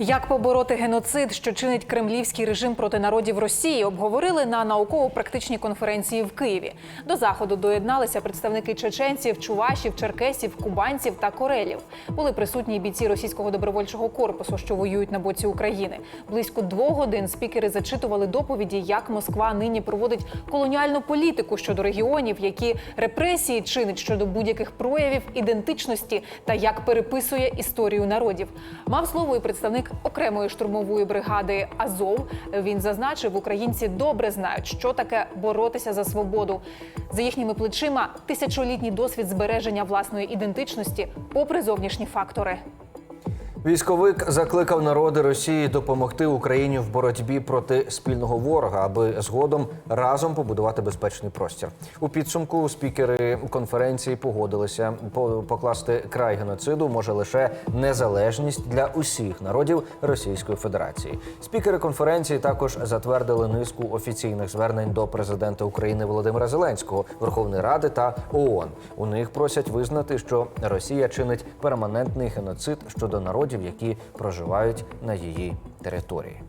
Як побороти геноцид, що чинить кремлівський режим проти народів Росії, обговорили на науково-практичній конференції в Києві. До заходу доєдналися представники чеченців, чувашів, черкесів, кубанців та корелів. Були присутні бійці російського добровольчого корпусу, що воюють на боці України. Близько двох годин спікери зачитували доповіді, як Москва нині проводить колоніальну політику щодо регіонів, які репресії чинить щодо будь-яких проявів ідентичності та як переписує історію народів. Мав слово і представник окремої штурмової бригади Азов. Він зазначив, українці добре знають, що таке боротися за свободу. За їхніми плечима тисячолітній досвід збереження власної ідентичності, попри зовнішні фактори. Військовик закликав народи Росії допомогти Україні в боротьбі проти спільного ворога, аби згодом разом побудувати безпечний простір. У підсумку спікери конференції погодилися по- покласти край геноциду може лише незалежність для усіх народів Російської Федерації. Спікери конференції також затвердили низку офіційних звернень до президента України Володимира Зеленського, Верховної Ради та ООН. У них просять визнати, що Росія чинить перманентний геноцид щодо народів, які проживають на її території.